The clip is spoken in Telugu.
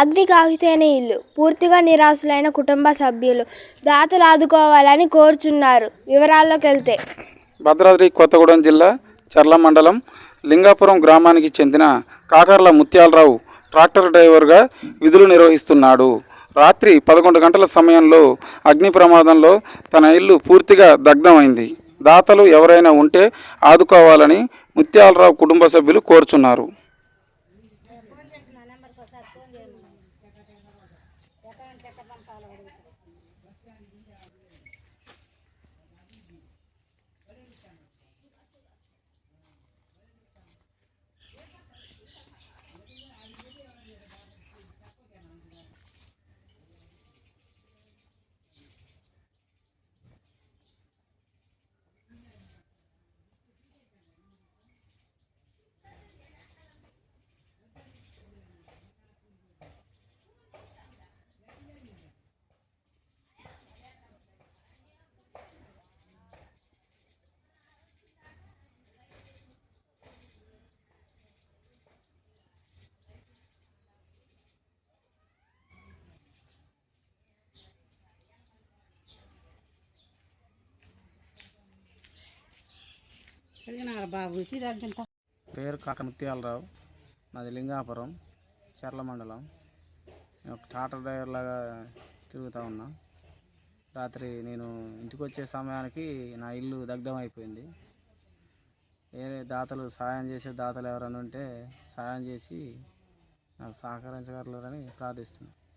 అగ్ని ఆహుతైన ఇల్లు. పూర్తిగా నిరాశలైన కుటుంబ సభ్యులు దాతలు ఆదుకోవాలని కోరుచున్నారు. వివరాల్లోకి వెళ్తే భద్రాద్రి కొత్తగూడెం జిల్లా చర్ల మండలం లింగాపురం గ్రామానికి చెందిన కాకర్ల ముత్యాలరావు ట్రాక్టర్ డ్రైవర్గా విధులు నిర్వహిస్తున్నాడు. రాత్రి పదకొండు గంటల సమయంలో అగ్ని ప్రమాదంలో తన ఇల్లు పూర్తిగా దగ్ధమైంది. దాతలు ఎవరైనా ఉంటే ఆదుకోవాలని ముత్యాలరావు కుటుంబ సభ్యులు కోరుచున్నారు. బాబుకి దగ్గర పేరు కాకముత్యాలరావు నాది లింగాపురం చర్ల మండలం. నేను ఒక టాటర్ డ్రైవర్ లాగా తిరుగుతూ ఉన్నా. రాత్రి నేను ఇంటికి వచ్చే సమయానికి నా ఇల్లు దగ్ధం అయిపోయింది. వేరే దాతలు సాయం చేసే దాతలు ఎవరైనా ఉంటే సాయం చేసి నాకు సహకరించగలరని ప్రార్థిస్తున్నాను